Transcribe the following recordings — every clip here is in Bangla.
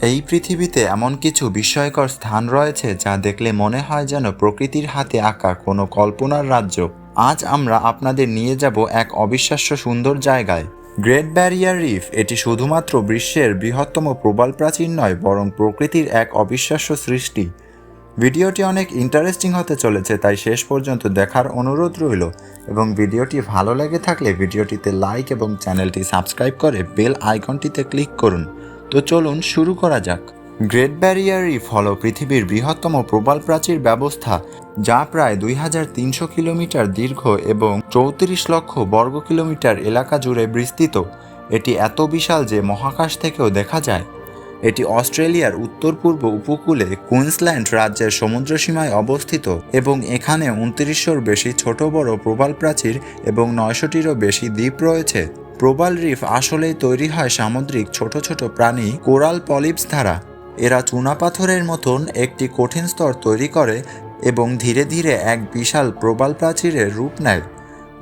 এই পৃথিবীতে এমন কিছু বিস্ময়কর স্থান রয়েছে যা দেখলে মনে হয় যেন প্রকৃতির হাতে আঁকা কোনো কল্পনার রাজ্য। আজ আমরা আপনাদের নিয়ে যাব এক অবিশ্বাস্য সুন্দর জায়গায়। গ্রেট ব্যারিয়ার রিফ এটি শুধুমাত্র বিশ্বের বৃহত্তম প্রবাল প্রাচীর নয়, বরং প্রকৃতির এক অবিশ্বাস্য সৃষ্টি। ভিডিওটি অনেক ইন্টারেস্টিং হতে চলেছে, তাই শেষ পর্যন্ত দেখার অনুরোধ রইল। এবং ভিডিওটি ভালো লেগে থাকলে ভিডিওটিতে লাইক এবং চ্যানেলটি সাবস্ক্রাইব করে বেল আইকনটিতে ক্লিক করুন। তো চলুন শুরু করা যাক। গ্রেট ব্যারিয়ার রিফ হল পৃথিবীর বৃহত্তম প্রবাল প্রাচীর ব্যবস্থা, যা প্রায় দুই হাজার তিনশো কিলোমিটার দীর্ঘ এবং চৌত্রিশ লক্ষ বর্গ কিলোমিটার এলাকা জুড়ে বিস্তৃত। এটি এত বিশাল যে মহাকাশ থেকেও দেখা যায়। এটি অস্ট্রেলিয়ার উত্তর পূর্ব উপকূলে কুইন্সল্যান্ড রাজ্যের সমুদ্রসীমায় অবস্থিত এবং এখানে উনত্রিশশোর বেশি ছোট বড় প্রবাল প্রাচীর এবং নয়শোটিরও বেশি দ্বীপ রয়েছে। প্রবাল রিফ আসলেই তৈরি হয় সামুদ্রিক ছোট ছোট প্রাণী কোরাল পলিপস দ্বারা। এরা চুনাপাথরের মতন একটি কঠিন স্তর তৈরি করে এবং ধীরে ধীরে এক বিশাল প্রবাল প্রাচীরের রূপ নেয়।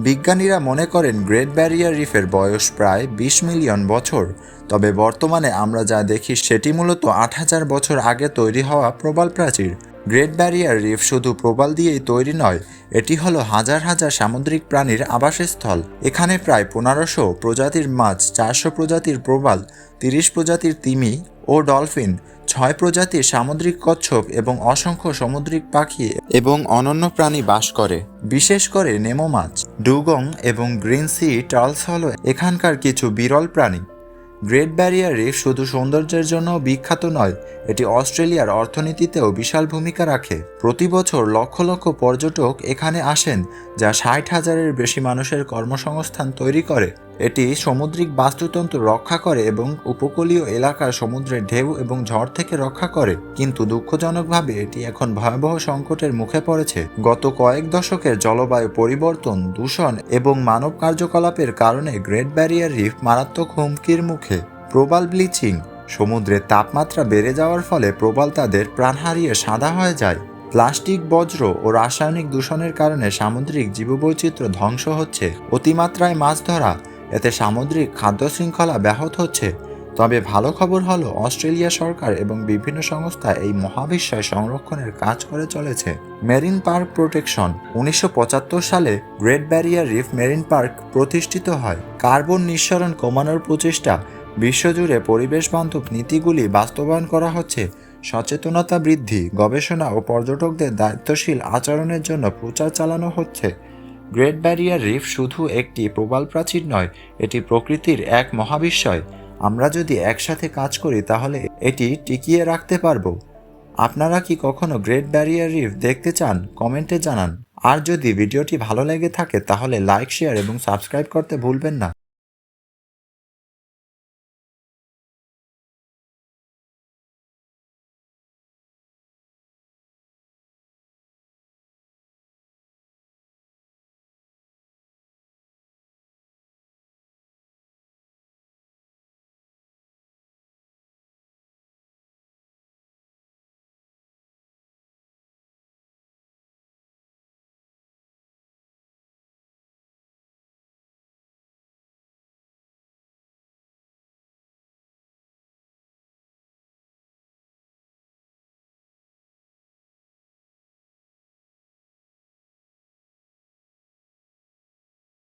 বিজ্ঞানীরা মনে করেন গ্রেট ব্যারিয়ার রিফের বয়স প্রায় বিশ মিলিয়ন বছর, তবে বর্তমানে আমরা যা দেখি সেটি মূলত আট হাজার বছর আগে তৈরি হওয়া প্রবাল প্রাচীর। গ্রেট ব্যারিয়ার রিফ শুধু প্রবাল দিয়েই তৈরি নয়, এটি হলো হাজার হাজার সামুদ্রিক প্রাণীর আবাসস্থল। এখানে প্রায় পনেরোশো প্রজাতির মাছ, চারশো প্রজাতির প্রবাল, তিরিশ প্রজাতির তিমি ও ডলফিন, ছয় প্রজাতির সামুদ্রিক কচ্ছপ এবং অসংখ্য সামুদ্রিক পাখি এবং অনন্য প্রাণী বাস করে। বিশেষ করে নেমো মাছ, ডুগং এবং গ্রিন সি টার্লস হল এখানকার কিছু বিরল প্রাণী। গ্রেট ব্যারিয়ার রিফ শুধু সৌন্দর্যের জন্য বিখ্যাত নয়, এটি অস্ট্রেলিয়ার অর্থনীতিতেও বিশাল ভূমিকা রাখে। প্রতি বছর লক্ষ লক্ষ পর্যটক এখানে আসেন, যা ষাট হাজারের বেশি মানুষের কর্মসংস্থান তৈরি করে। এটি সামুদ্রিক বাস্তুতন্ত্র রক্ষা করে এবং উপকূলীয় এলাকার সমুদ্রের ঢেউ এবং ঝড় থেকে রক্ষা করে। কিন্তু দুঃখজনকভাবে এটি এখন ভয়াবহ সংকটের মুখে পড়েছে। গত কয়েক দশকের জলবায়ু পরিবর্তন, দূষণ এবং মানব কার্যকলাপের কারণে গ্রেট ব্যারিয়ার রিফ মারাত্মক হুমকির মুখে। প্রবাল ব্লিচিং, সমুদ্রের তাপমাত্রা বেড়ে যাওয়ার ফলে প্রবাল তাদের প্রাণ হারিয়ে সাদা হয়ে যায়। প্লাস্টিক, বজ্র ও রাসায়নিক দূষণের কারণে সামুদ্রিক জীববৈচিত্র্য ধ্বংস হচ্ছে। অতিমাত্রায় মাছ ধরা এতে সামুদ্রিক খাদ্য শৃঙ্খলা ব্যাহত হচ্ছে। তবে ভালো খবর হলো, অস্ট্রেলিয়া সরকার এবং বিভিন্ন সংস্থা এই মহাবিশ্বয় সংরক্ষণের কাজ করে চলেছে। মেরিন পার্ক প্রোটেকশন, উনিশশো পঁচাত্তর সালে great barrier reef marine park প্রতিষ্ঠিত হয়। কার্বন নিঃসরণ কমানোর প্রচেষ্টা, বিশ্বজুড়ে পরিবেশ বান্ধব নীতিগুলি বাস্তবায়ন করা হচ্ছে। সচেতনতা বৃদ্ধি, গবেষণা ও পর্যটকদের দায়িত্বশীল আচরণের জন্য প্রচার চালানো হচ্ছে। গ্রেট ব্যারিয়ার রিফ শুধু একটি প্রবাল প্রাচীর নয়, এটি প্রকৃতির এক মহাবিশ্বয় আমরা যদি একসাথে কাজ করি, তাহলে এটি টিকিয়ে রাখতে পারব। আপনারা কি কখনো গ্রেট ব্যারিয়ার রিফ দেখতে চান? কমেন্টে জানান। আর যদি ভিডিওটি ভালো লেগে থাকে, তাহলে লাইক, শেয়ার এবং সাবস্ক্রাইব করতে ভুলবেন না।